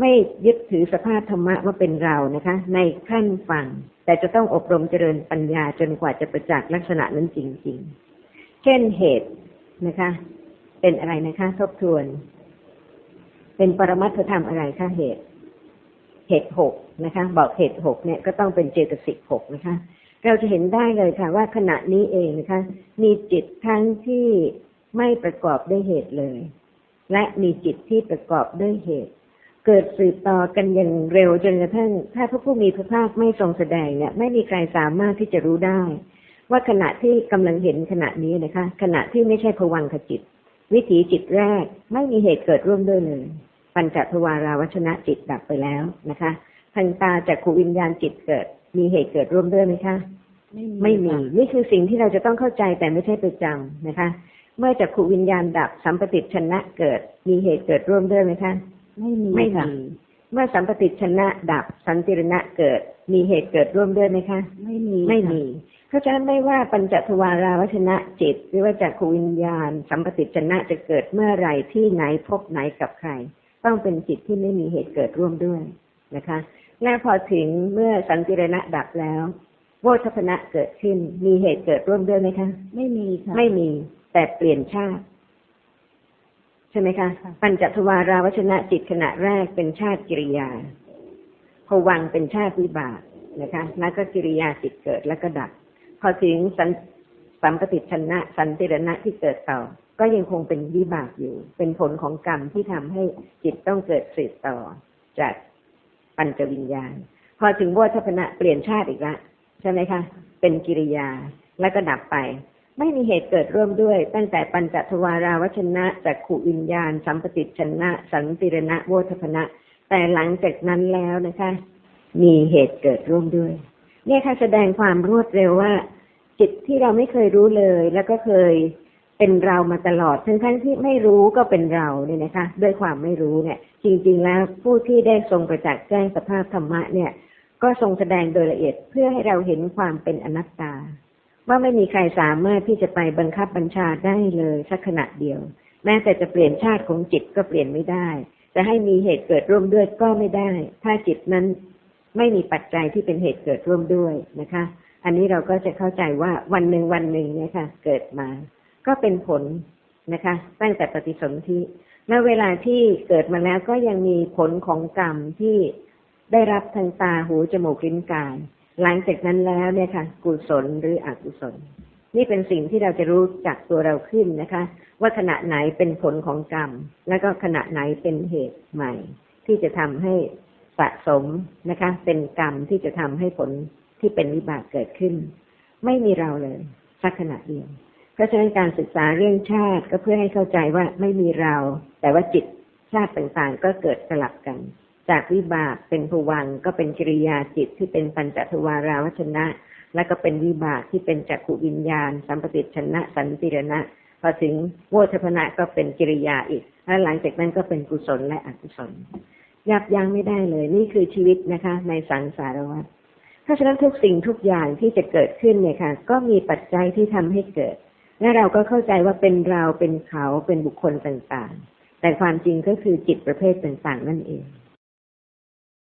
ไม่ยึดถือสภาพธรรมะว่าเป็นเรานะคะ ในขั้นฟัง แต่จะต้องอบรมเจริญปัญญาจนกว่าจะประจักษ์ลักษณะนั้นจริง ๆ เช่นเหตุนะคะ เป็นอะไรนะคะ ทบทวน เป็นปรมัตถธรรมอะไรคะเหตุ เหตุหกนะคะ บอกเหตุหกเนี่ยก็ต้องเป็นเจตสิกหกนะคะ เราจะเห็นได้เลยค่ะ ว่าขณะนี้เองนะคะ มีจิตทั้งที่ไม่ประกอบด้วยเหตุเลย และมีจิตที่ประกอบด้วยเหตุ เกิดสืบต่อกันอย่างเร็วจนกระทั่งถ้าพระผู้มีพระภาคไม่ทรงแสดงเนี่ย ไม่มีใครสามารถที่จะรู้ได้ ว่าขณะที่กำลังเห็นขณะนี้นะคะ ขณะที่ไม่ใช่ภวังคจิต วิถีจิตแรกไม่มีเหตุเกิดร่วมด้วยเลย ปัญจทวาราวัชนะจิตดับไปแล้วนะคะทางตาจากขูวิญญาณจิตเกิด มีเหตุเกิดร่วมด้วยไหมคะไม่มีนี่คือสิ่งที่เราจะต้องเข้าใจแต่ไม่ใช่ไปจำนะคะ เมื่อจากขูวิญญาณดับสัมปติชนะเกิด มีเหตุเกิดร่วมด้วยไหมคะ ไม่มีไม่ค่ะมีเมื่อสัมปติชนะดับสันติรณะเกิด มีเหตุเกิดร่วมด้วยไหมคะ ไม่มีไม่ค่ะมี เพราะฉะนั้นไม่ว่าปัญจทวาราวัชนะจิต หรือว่าจากขูวิญญาณ สัมปติชนะจะเกิดเมื่อไหร่ที่ไหนพบไหนกับใคร ต้องเป็นจิตที่ไม่มีเหตุเกิดร่วมด้วยนะคะ และพอถึงเมื่อสันติรณะดับแล้วโวทัพนะเกิดขึ้น มีเหตุเกิดร่วมด้วยไหมคะ ไม่มีค่ะไม่มีแต่เปลี่ยนชาติใช่ไหมคะค่ะปัญจทวาราวัชนะจิตขณะแรกเป็นชาติกิริยาพวังค์เป็นชาติวิบากนะคะ แล้วก็กิริยาจิตเกิดแล้วก็ดับ พอถึงสันสัมปติชนะสันติรณะที่เกิดต่อ ก็ยังคงเป็นวิบากอยู่ เป็นผลของกรรมที่ทำให้จิตต้องเกิดสืบต่อจากปัญจวิญญาณ พอถึงโวทัพนะเปลี่ยนชาติอีกละใช่ไหมคะ เป็นกิริยาแล้วก็ดับไป ไม่มีเหตุเกิดร่วมด้วย ตั้งแต่ปัญจทวาราวชนะจากขูวิญญาณ สัมปติชนะ สันติรณะโวทพนะ แต่หลังจากนั้นแล้วนะคะ มีเหตุเกิดร่วมด้วย เนี่ยค่ะแสดงความรวดเร็วว่า จิตที่เราไม่เคยรู้เลย แล้วก็เคยเป็นเรามาตลอดทั้งทั้งที่ไม่รู้ก็เป็นเราเนี่ยนะคะ ด้วยความไม่รู้เนี่ย จริง ๆ แล้วผู้ที่ได้ทรงประจักษ์แจ้งสภาพธรรมะเนี่ย ก็ทรงแสดงโดยละเอียดเพื่อให้เราเห็นความเป็นอนัตตา ว่าไม่มีใครสามารถที่จะไปบังคับบัญชาได้เลยสักขณะเดียว แม้แต่จะเปลี่ยนชาติของจิตก็เปลี่ยนไม่ได้ จะให้มีเหตุเกิดร่วมด้วยก็ไม่ได้ ถ้าจิตนั้นไม่มีปัจจัยที่เป็นเหตุเกิดร่วมด้วยนะคะ อันนี้เราก็จะเข้าใจว่าวันหนึ่งวันหนึ่งเนี่ยค่ะ เกิดมา ก็เป็นผลนะคะ ตั้งแต่ปฏิสนธิแล้วเวลาที่เกิดมาแล้วก็ยังมีผลของกรรมที่ได้รับทางตาหูจมูกลิ้นกาย หลังจากนั้นแล้วเนี่ยค่ะ กุศลหรืออกุศล นี่เป็นสิ่งที่เราจะรู้จักตัวเราขึ้นนะคะ ว่าขณะไหนเป็นผลของกรรม แล้วก็ขณะไหนเป็นเหตุใหม่ ที่จะทำให้สะสมนะคะ เป็นกรรมที่จะทำให้ผลที่เป็นวิบากเกิดขึ้น ไม่มีเราเลยสักขณะเดียวเพราะฉะนั้นการศึกษาเรื่องชาติก็เพื่อให้เข้าใจว่าไม่มีเรา แต่ว่าจิตชาติต่างๆ ก็เกิดสลับกัน จากวิบากเป็นภวังก็เป็นกิริยาจิตที่เป็นปัญจทวาราวัชนะ แล้วก็เป็นวิบากที่เป็นจักขุวิญญาณ สัมปติชนะ สันติรณะพอถึงโวทัพนะก็เป็นกิริยาอีกแล้วหลังจากนั้นก็เป็นกุศลและอกุศลยับยั้งไม่ได้เลย นี่คือชีวิตนะคะ ในสังสารวัฏเพราะฉะนั้นทุกสิ่งทุกอย่างที่จะเกิดขึ้นเนี่ยค่ะ ก็มีปัจจัยที่ทำให้เกิด และเราก็เข้าใจว่าเป็นเราเป็นเขาเป็นบุคคลต่างๆ แต่ความจริงก็คือจิตประเภทต่างๆนั่นเอง